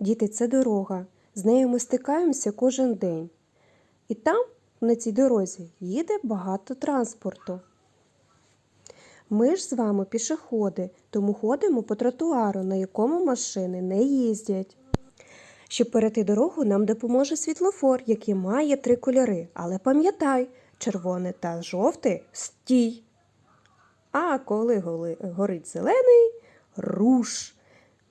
Діти, це дорога. З нею ми стикаємося кожен день. І там, на цій дорозі, їде багато транспорту. Ми ж з вами пішоходи, тому ходимо по тротуару, на якому машини не їздять. Щоб перейти дорогу, нам допоможе світлофор, який має три кольори. Але пам'ятай, червоний та жовтий стій. А коли горить зелений руш.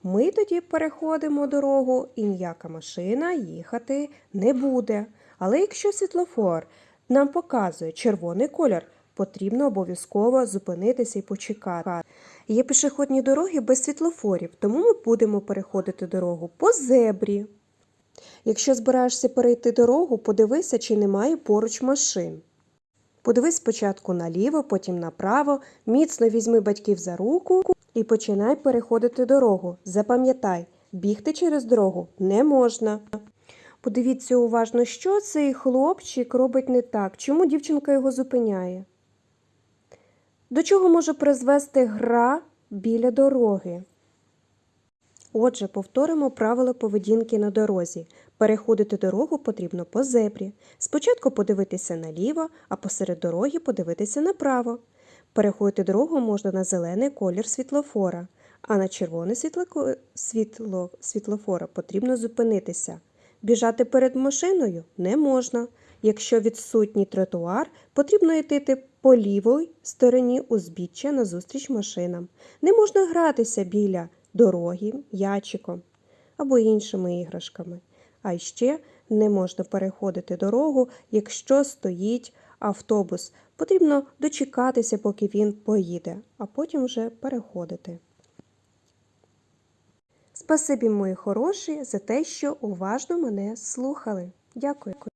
Ми тоді переходимо дорогу, і ніяка машина їхати не буде. Але якщо світлофор нам показує червоний колір, потрібно обов'язково зупинитися і почекати. Є пішохідні дороги без світлофорів, тому ми будемо переходити дорогу по зебрі. Якщо збираєшся перейти дорогу, подивися, чи немає поруч машин. Подивись спочатку наліво, потім направо, міцно візьми батьків за руку і починай переходити дорогу. Запам'ятай, бігти через дорогу не можна. Подивіться уважно, що цей хлопчик робить не так, чому дівчинка його зупиняє. До чого може призвести гра біля дороги? Отже, повторимо правила поведінки на дорозі. Переходити дорогу потрібно по зебрі. Спочатку подивитися наліво, а посеред дороги подивитися направо. Переходити дорогу можна на зелений колір світлофора, а на червоний світло... світло... світлофора потрібно зупинитися. Біжати перед машиною не можна. Якщо відсутній тротуар, потрібно йти по лівій стороні узбіччя назустріч машинам. Не можна гратися біля дороги, ячиком або іншими іграшками. А ще не можна переходити дорогу, якщо стоїть автобус. Потрібно дочекатися, поки він поїде, а потім вже переходити. Спасибі, мої хороші, за те, що уважно мене слухали. Дякую.